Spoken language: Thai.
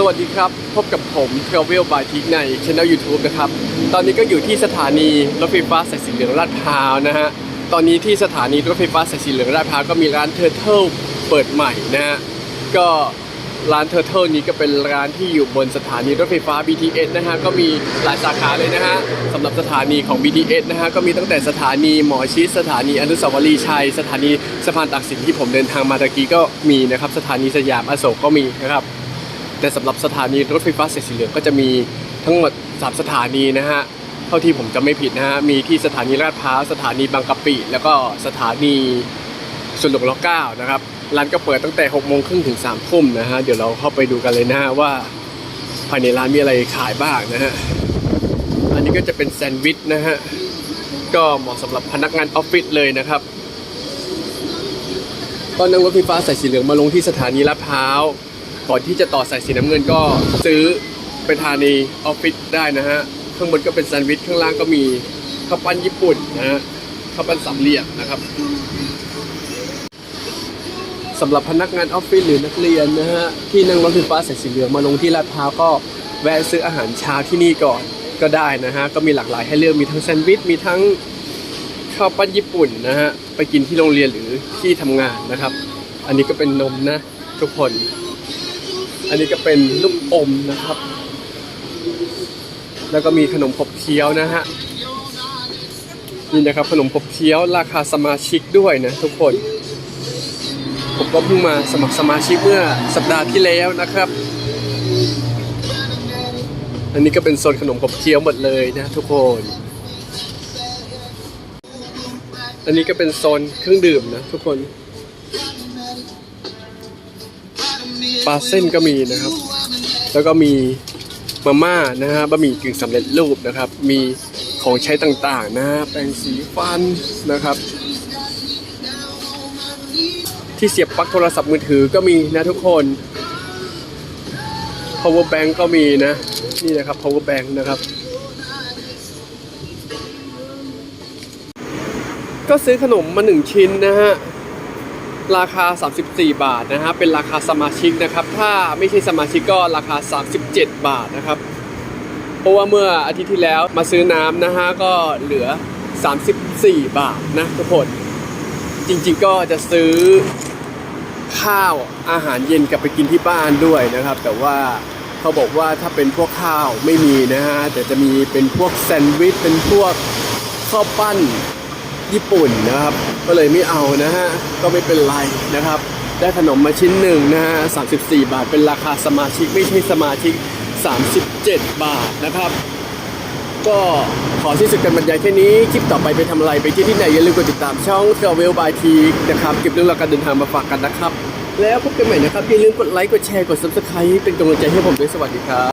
สวัสดีครับ พบกับผม Travel by t ิ k ในช anel YouTube นะครับ ตอนนี้ก็อยู่ที่สถานีรถไฟฟ้าสายสีเหลืองลาดพร้าวนะฮะ ตอนนี้ที่สถานีรถไฟฟ้าสายสีเหลืองลาดพร้าวก็มีร้าน Turtle เปิดใหม่นะฮะ ก็ร้าน Turtle นี้ก็เป็นร้านที่อยู่บนสถานีรถไฟฟ้า BTS นะฮะ ก็มีหลายสาขาเลยนะฮะสำหรับสถานีของ BTS นะฮะ ก็มีตั้งแต่สถานีหมอชิดสถานีอนุสาวรีย์ชัย สถานีสะพานตากสินที่ผมเดินทางมาตะกี้ก็มีนะครับ สถานีสยามอโศกก็มีนะครับ แต่สำหรับสถานีรถไฟฟ้าสายสีเหลืองก็จะมีทั้งหมด3สถานีนะฮะเท่าที่ผมจะไม่ผิดนะฮะมีที่สถานีลาดพร้าวสถานีบางกะปิ แล้วก็สถานีสุนทรล็อกเก้านะครับร้านก็เปิดตั้งแต่6โมงครึ่งถึง3ทุ่มนะฮะเดี๋ยวเราเข้าไปดูกันเลยนะฮะว่าภายในร้านมีอะไรขายบ้างนะฮะอันนี้ก็จะเป็นแซนด์วิชนะฮะก็เหมาะสำหรับพนักงานออฟฟิศเลยนะครับตอนนั่งรถไฟฟ้าสายสีเหลืองมาลงที่สถานีลาดพร้าว ก่อนที่จะต่อสายสีน้ำเงินก็ซื้อไปทานในออฟฟิศได้นะฮะข้างบนก็เป็นแซนด์วิชข้างล่างก็มีข้าวปั้นญี่ปุ่นนะฮะข้าวปั้นสามเหลี่ยมนะครับสำหรับพนักงานออฟฟิศหรือนักเรียนนะฮะที่นั่งรถไฟฟ้าสายสีเหลืองมาลงที่ลาดพร้าวก็แวะซื้ออาหารเช้าที่นี่ก่อนก็ได้นะฮะก็มีหลากหลายให้เลือกมีทั้งแซนด์วิชมีทั้งข้าวปั้นญี่ปุ่นนะฮะไปกินที่โรงเรียนหรือที่ทำงานนะครับ อันนี้ก็เป็นนมนะทุกคน อันนี้ก็เป็นลูกอมนะครับ แล้วก็มีขนมขบเคี้ยวนะฮะนี่นะครับขนมขบเคี้ยวราคาสมาชิกด้วยนะทุกคน ผมก็เพิ่งมาสมัครสมาชิกเมื่อสัปดาห์ที่แล้วนะครับ อันนี้ก็เป็นโซนขนมขบเคี้ยวหมดเลยนะทุกคน อันนี้ก็เป็นโซนเครื่องดื่มนะทุกคน ปลาเส้นก็มีนะครับ แล้วก็มีมาม่านะฮะบะหมี่กึ่งสำเร็จรูปนะครับ มีของใช้ต่างๆนะฮะแปรงสีฟันนะครับ ที่เสียบปลั๊กโทรศัพท์มือถือก็มีนะทุกคน power bank ก็มีนะ นี่นะครับ power bank นะครับ ก็ซื้อขนมมาหนึ่งชิ้นนะฮะ ราคา 34 บาทนะฮะเป็นราคาสมาชิกนะครับ ถ้าไม่ใช่สมาชิกก็ราคา 37 บาทนะครับเพราะว่าเมื่ออาทิตย์ที่แล้วมาซื้อน้ำนะฮะก็เหลือ 34 บาทนะทุกคนจริงๆก็จะซื้อข้าวอาหารเย็นกลับไปกินที่บ้านด้วยนะครับ แต่ว่าเขาบอกว่าถ้าเป็นพวกข้าวไม่มีนะฮะแต่จะมีเป็นพวกแซนด์วิชเป็นพวกข้าวปั้นญี่ปุ่นนะครับ ก็เลยไม่เอานะฮะ ก็ไม่เป็นไรนะครับ ได้ขนมมาชิ้นหนึ่งนะฮะ34บาท เป็นราคาสมาชิกไม่ใช่สมาชิก 37 บาทนะครับ ก็ขอที่สุดกันบรรยายแค่นี้ คลิปต่อไปไปทำอะไรไปที่ที่ไหนอย่าลืมกดติดตามช่อง Travel by T นะครับ เก็บเรื่องราวการเดินทางมาฝากกันนะครับ แล้วพบกันใหม่นะครับอย่าลืมกดไลค์กดแชร์กด Subscribe เป็นกำลังใจให้ผมด้วยสวัสดีครับ